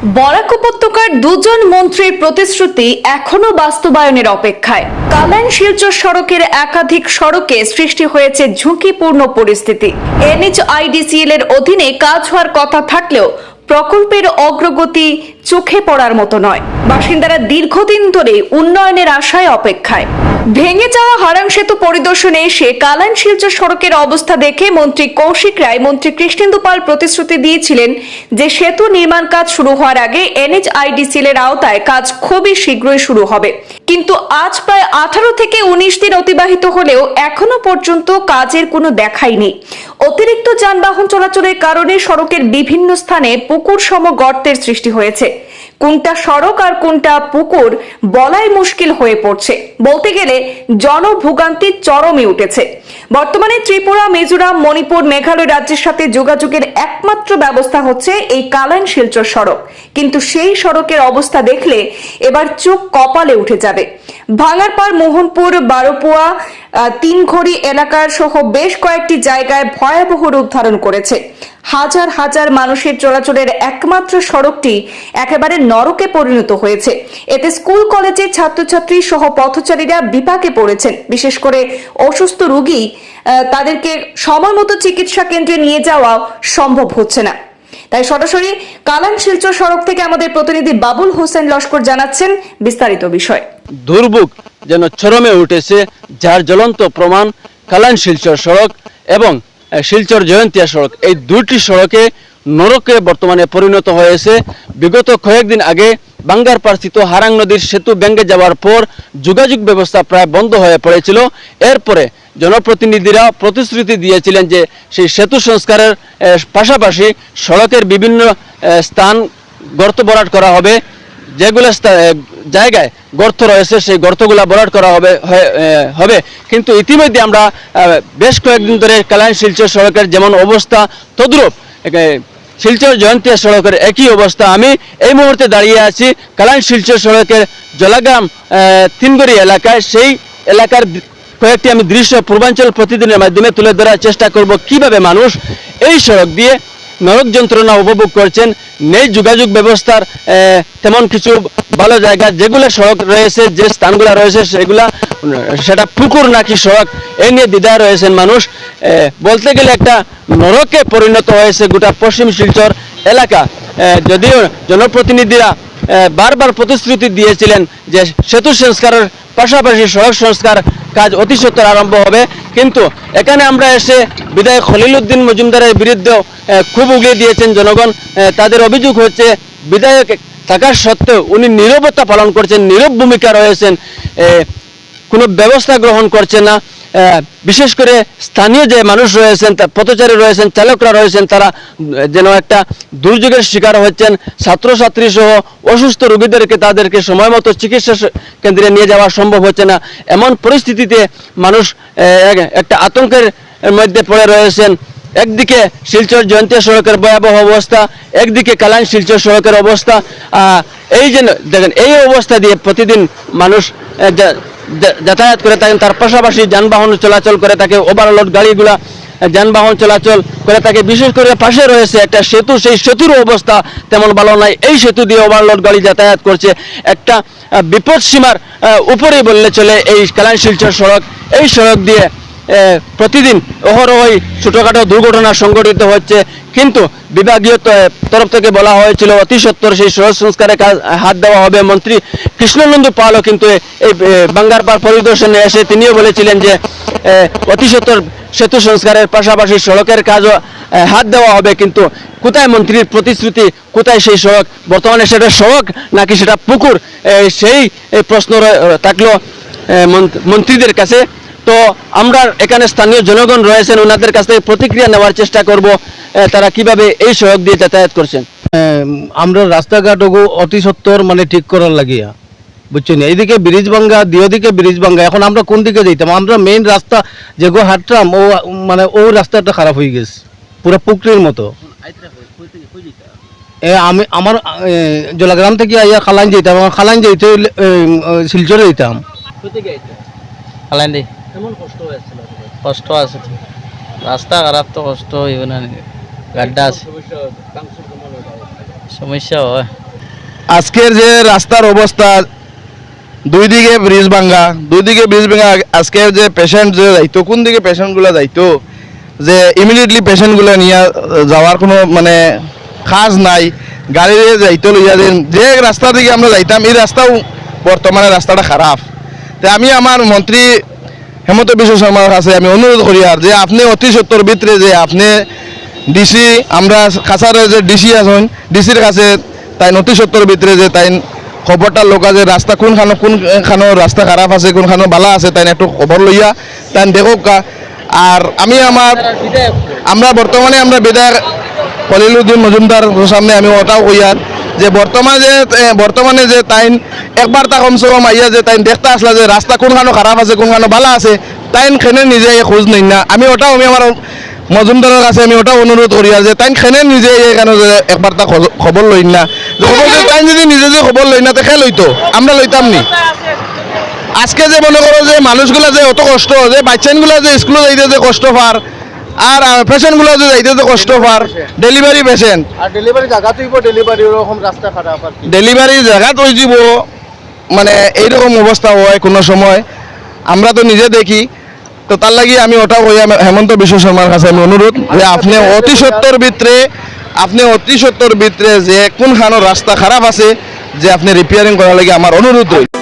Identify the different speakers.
Speaker 1: বরাক উপত্যকার দুজন মন্ত্রীর প্রতিশ্রুতি এখনও বাস্তবায়নের অপেক্ষায়। কালাইন শিলচর সড়কের একাধিক সড়কে সৃষ্টি হয়েছে ঝুঁকিপূর্ণ পরিস্থিতি। এনএইচআইডিসিএল এর অধীনে কাজ হওয়ার কথা থাকলেও প্রকল্পের অগ্রগতি চোখে পড়ার মতো নয়। বাসিন্দারা দীর্ঘদিন ধরে উন্নয়নের আশায় অপেক্ষায়। ভেঙে যাওয়া হারাং সেতু পরিদর্শনে এসে কালান শিলচর সড়কের অবস্থা দেখে মন্ত্রী কৌশিক রায়, মন্ত্রী কৃষ্ণেন্দু পাল প্রতিশ্রুতি দিয়েছিলেন যে সেতু নির্মাণ কাজ শুরু হওয়ার আগে এনএইচআইডিসিএল এর আওতায় কাজ খুবই শীঘ্রই শুরু হবে। কিন্তু আজ প্রায় আঠারো থেকে উনিশ দিন অতিবাহিত হলেও এখনও পর্যন্ত কাজের কোনো দেখাই নেই। অতিরিক্ত যানবাহন চলাচলের কারণে সড়কের বিভিন্ন স্থানে পুকুর সম গর্তের সৃষ্টি হয়েছে। কোনটা সড়ক আর কোনটা পুকুর বলাই মুশকিল হয়ে পড়ছে। বলতে গেলে জনভোগান্তি চরমে উঠেছে। বর্তমানে ত্রিপুরা, মিজোরাম, মণিপুর, মেঘালয় রাজ্যের সাথে যোগাযোগের একমাত্র ব্যবস্থা হচ্ছে এই কালাইন শিলচর সড়ক। কিন্তু সেই সড়কের অবস্থা দেখলে এবার চোখ কপালে উঠে যাবে। ভাঙারপাড়, মোহনপুর, বারোপুয়া তিনঘড়ি এলাকার সহ বেশ কয়েকটি জায়গায় ভয়াবহ রূপ ধারণ করেছে। হাজার হাজার মানুষের চলাচলের একমাত্র সড়কটি একেবারে নরকে পরিণত হয়েছে। এতে স্কুল, কলেজের ছাত্রছাত্রী সহ পথচারীরা বিপাকে পড়েছেন। বিশেষ করে অসুস্থ রোগী তাদেরকে সময় মতো চিকিৎসা কেন্দ্রে নিয়ে যাওয়া সম্ভব হচ্ছে না। তাই সরাসরি কালান শিলচর সড়ক থেকে আমাদের প্রতিনিধি বাবুল হোসেন লস্কর জানাচ্ছেন বিস্তারিত বিষয়।
Speaker 2: দুর্ভোগ যেন চরমে উঠেছে, যার জ্বলন্ত প্রমাণ কালান শিলচর সড়ক এবং শিলচর জয়ন্তিয়া সড়ক। এই দুটি সড়কে নরকে বর্তমানে পরিণত হয়েছে। বিগত কয়েকদিন আগে বাঙ্গার পার্স্থিত হারাং নদীর সেতু ভেঙে যাওয়ার পর যোগাযোগ ব্যবস্থা প্রায় বন্ধ হয়ে পড়েছিল। এরপরে জনপ্রতিনিধিরা প্রতিশ্রুতি দিয়েছিলেন যে সেই সেতু সংস্কারের পাশাপাশি সড়কের বিভিন্ন স্থান গর্ত ভরাট করা হবে। যেগুলো জায়গায় গর্ত রয়েছে সেই গর্তগুলা ভরাট করা হবে হবে। কিন্তু ইতিমধ্যে আমরা বেশ কয়েকদিন ধরে কালাইন শিলচর সড়কের যেমন অবস্থা তদ্রূপ শিলচর জয়ন্তী সড়কের একই অবস্থা। আমি এই মুহূর্তে দাঁড়িয়ে আছি কালান শিলচর সড়কের জলাগ্রাম তিনগড়ি এলাকায়। সেই এলাকার কয়েকটি আমি দৃশ্য পূর্বাঞ্চল প্রতিদিনের মাধ্যমে তুলে ধরার চেষ্টা করব। কীভাবে মানুষ এই সড়ক দিয়ে নরক যন্ত্রণা উপভোগ করছেন। নেই যোগাযোগ ব্যবস্থার তেমন কিছু ভালো জায়গা। যেগুলো সড়ক রয়েছে, যে স্থানগুলো রয়েছে, সেগুলা, সেটা পুকুর নাকি সড়ক এই নিয়ে দ্বিধায় রয়েছেন মানুষ। বলতে গেলে একটা নরকে পরিণত হয়েছে গোটা পশ্চিম শিলচর এলাকা। যদিও জনপ্রতিনিধিরা বারবার প্রতিশ্রুতি দিয়েছিলেন যে সেতু সংস্কারের পাশাপাশি সড়ক সংস্কার কাজ অতি সত্তর আরম্ভ হবে। কিন্তু এখানে আমরা এসে বিধায়ক খলিলুদ্দিন মজুমদারের বিরুদ্ধে খুব উগিয়ে দিয়েছেন জনগণ। তাদের অভিযোগ হচ্ছে, বিধায়ক থাকার সত্ত্বেও উনি নীরবতা পালন করছেন, নীরব ভূমিকা রয়েছেন। কোনো ব্যবস্থা গ্রহণ করছে না। বিশেষ করে স্থানীয় যে মানুষ রয়েছেন পথচারী রয়েছেন, চালকরা রয়েছেন, তারা যেন একটা দুর্যোগের শিকার হচ্ছেন, ছাত্রছাত্রী সহ অসুস্থ রোগীদেরকে তাদেরকে সময় মতো চিকিৎসা কেন্দ্রে নিয়ে যাওয়া সম্ভব হচ্ছে না। এমন পরিস্থিতিতে মানুষ এক- একটা আতঙ্কের মধ্যে পড়ে রয়েছেন। একদিকে শিলচর জয়ন্তিয়া সড়কের ভয়াবহ অবস্থা, একদিকে কালাইন শিলচর সড়কের অবস্থা। এই যে, দেখেন, এই অবস্থা দিয়ে প্রতিদিন মানুষ যাতায়াত করে থাকেন। তার পাশাপাশি যানবাহন চলাচল করে থাকে। ওভারলোড গাড়িগুলা যানবাহন চলাচল করে থাকে। বিশেষ করে পাশে রয়েছে একটা সেতু। সেই সেতুর অবস্থা তেমন ভালো নাই। এই সেতু দিয়ে ওভারলোড গাড়ি যাতায়াত করছে। একটা বিপদ সীমার উপরেই বললে চলে এই কালাইন শিলচর সড়ক। এই সড়ক দিয়ে প্রতিদিন অহরহই ছোটোখাটো দুর্ঘটনা সংঘটিত হচ্ছে। কিন্তু বিভাগীয় তরফ থেকে বলা হয়েছিল অতি সত্বর সেই সড়ক সংস্কারে কাজ, হাত দেওয়া হবে। মন্ত্রী কৃষ্ণনন্দু পালও কিন্তু এই বাঙ্গারপাড় পরিদর্শনে এসে তিনিও বলেছিলেন যে অতি সত্বর সেতু সংস্কারের পাশাপাশি সড়কের কাজও হাত দেওয়া হবে। কিন্তু কোথায় মন্ত্রীর প্রতিশ্রুতি? কোথায় সেই সড়ক? বর্তমানে সেটা সড়ক নাকি সেটা পুকুর? সেই প্রশ্ন থাকল মন্ত্রীদের কাছে। তো আমরা এখানে স্থানীয় জনগণ রয়েছেন ওনাদের কাছ থেকে প্রতিক্রিয়া নেওয়ার চেষ্টা করব তারা কীভাবে এই সড়ক দিয়ে যাতায়াত করছেন?
Speaker 3: আমরা রাস্তাঘাট ওগো অতি সত্তর মানে ঠিক করার লাগিয়া বুঝছেন? এইদিকে ব্রিজ ভাঙ্গা দিকে ব্রিজ ভাঙ্গা এখন আমরা কোন দিকে যাইতাম? আমরা মেইন রাস্তা যেগো হাঁটতাম ও মানে ও রাস্তাটা খারাপ হয়ে গেছে পুরো পুকুরের মতো। এ আমি আমার জলাগ্রাম থেকে আইয়া খালাইন যেতাম খালাইন যেতে হইলে, এ, এ, শিলচরে
Speaker 4: কষ্ট আছে তো। রাস্তা খারাপ তো কষ্ট হইব না গাড্ডা আছে। সমস্যা হয়।
Speaker 5: আজকের যে রাস্তার অবস্থা দুই দিকে ব্রিজ ভাঙ্গা দুই দিকে ব্রিজ ভাঙ্গা আজকের যে পেশেন্ট যে যাইতো কোন দিকে পেশেন্টগুলো যাইতো যে ইমিডিয়েটলি পেশেন্টগুলো নিয়ে যাওয়ার কোনো মানে কাজ নাই গাড়িতে যাইতো লইয়া যে যে রাস্তা দিকে আমরা যাইতাম এই রাস্তাও বর্তমানে রাস্তাটা খারাপ। তে আমি আমার মন্ত্রী হেমন্ত বিশ্ব শর্মার কাছে আমি অনুরোধ করি আর যে আপনি অতি সত্তর ভিতরে যে আপনি ডিসি আমরা কাছারে যে ডিসি আছেন ডিসির কাছে তাই অতি সত্তর ভিতরে যে তাই খবরটা লোক যে রাস্তা কোনখানো কোনখানো রাস্তা খারাপ আছে, কোনখানো বালা আছে, তাই একটু খবর লইয়া তাই দেখো আর আমি আমার, আমরা বর্তমানে আমরা বিধায়ক কলিলুদ্দিন মজুমদার সামনে আমি ওটাও কইয়ার যে বর্তমানে যে বর্তমানে যে তাইন একবার তা কমসে কম আইয়া যে তাইন দেখতে আসলা যে রাস্তা কোনখানো খারাপ আছে, কোনখানো ভালো আছে, তাইন খেনে নিজে খোঁজ নেই না আমি ওটাও, আমি আমার মজুমদারের কাছে আমি ওটাও অনুরোধ করি আর যে তাইন খেনে নিজে এখানে যে একবার তা খবর লইন না যে খবর যদি নিজে যে খবর লই না তে খে লইতো। আমরা লইতাম নি। আজকে যে মনে করো যে মানুষগুলা যে অত কষ্ট, যে বাচ্চানগুলা যে স্কুলে যাইতে যে কষ্ট পার আর পেশেন্টগুলো যে যাইতে যে কষ্ট পার ডেলিভারি পেশেন্ট
Speaker 3: আর ডেলিভারি জায়গা তুইব ডেলিভারি ওরকম রাস্তা খারাপ
Speaker 5: ডেলিভারি জায়গা তৈ যাব মানে এইরকম অবস্থা হয় কোনো সময়। আমরা তো নিজে দেখি। তো তার লাগি আমি ওটা আমি- হেমন্ত বিশ্ব শর্মার কাছে আমি অনুরোধ যে আপনি অতি সত্তর ভিতরে আপনি অতি সত্তর ভিতরে যে কোনখানো রাস্তা খারাপ আছে যে আপনি রিপেয়ারিং করার লাগি আমার অনুরোধ রইল